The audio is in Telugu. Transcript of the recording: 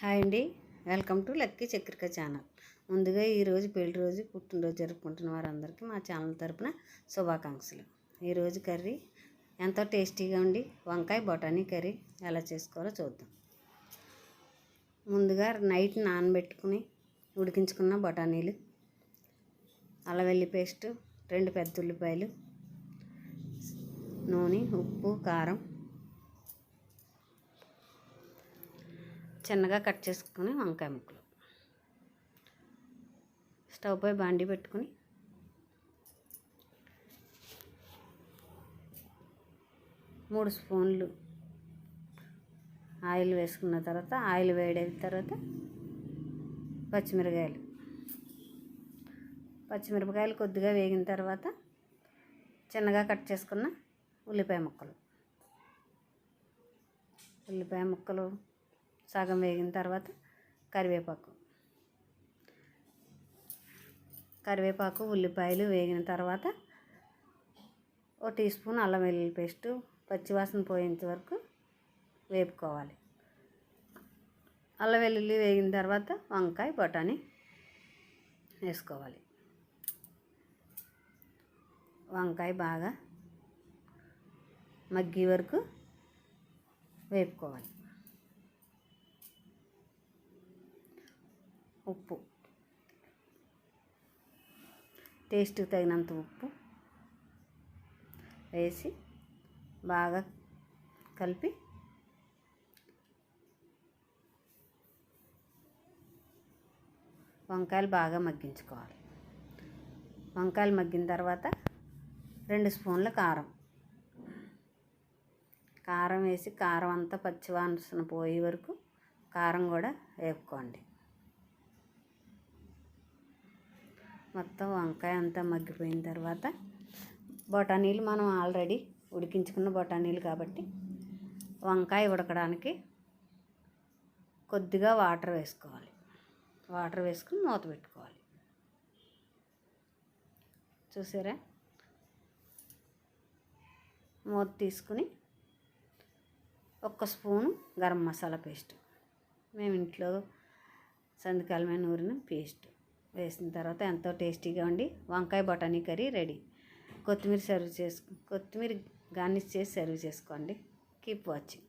హాయ్ అండి. Welcome to lucky Chakrika channel. ముందుగా ఈరోజు పెళ్ళి రోజు పుట్టినరోజు జరుపుకుంటున్న వారందరికీ మా ఛానల్ తరపున శుభాకాంక్షలు. ఈరోజు కర్రీ ఎంతో టేస్టీగా ఉండి వంకాయ బొటానీ కర్రీ ఎలా చేసుకోవాలో చూద్దాం. ముందుగా నైట్ నానబెట్టుకుని ఉడికించుకున్న బఠానీలు అల్లవెల్లి పేస్ట్ రెండు పెద్ద ఉల్లిపాయలు నూనె ఉప్పు కారం చిన్నగా కట్ చేసుకుని వంకాయ ముక్కలు. స్టవ్ పై బాండి పెట్టుకుని మూడు స్పూన్లు ఆయిల్ వేసుకున్న తర్వాత ఆయిల్ వేడైన తర్వాత పచ్చిమిరకాయలు పచ్చిమిరపకాయలు కొద్దిగా వేగిన తర్వాత చిన్నగా కట్ చేసుకున్న ఉల్లిపాయ ముక్కలు. ఉల్లిపాయ ముక్కలు సగం వేగిన తర్వాత కరివేపాకు. కరివేపాకు ఉల్లిపాయలు వేగిన తర్వాత ఒక టీ స్పూన్ అల్లం వెల్లుల్లి పేస్ట్ పచ్చివాసన పోయేంత వరకు వేపుకోవాలి. అల్లం వెల్లుల్లి వేగిన తర్వాత వంకాయ బఠానీ వేసుకోవాలి. వంకాయ బాగా మగ్గి వరకు వేపుకోవాలి. ఉప్పు. టేస్ట్కి తగినంత ఉప్పు వేసి బాగా కలిపి వంకాయలు బాగా మగ్గించుకోవాలి. వంకాయలు మగ్గిన తర్వాత రెండు స్పూన్ల కారం. కారం వేసి కారం అంతా పచ్చివాసన పోయే వరకు కారం కూడా వేపుకోండి. మొత్తం వంకాయ అంతా మగ్గిపోయిన తర్వాత బఠానీలు మనం ఆల్రెడీ ఉడికించుకున్న బొటానీలు కాబట్టి వంకాయ ఉడకడానికి కొద్దిగా వాటర్ వేసుకోవాలి. వాటర్ వేసుకుని మూత పెట్టుకోవాలి. చూసారా? మూత తీసుకుని ఒక్క స్పూను గరం మసాలా పేస్ట్. మేము ఇంట్లో సందికాలమైన నూరిన పేస్ట్. వేసిన తర్వాత ఎంతో టేస్టీగా ఉండి వంకాయ బఠానీ కర్రీ రెడీ. కొత్తిమీర సర్వ్ చేసు కొత్తిమీర గార్నిష్ చేసి సర్వ్ చేసుకోండి. Keep watching.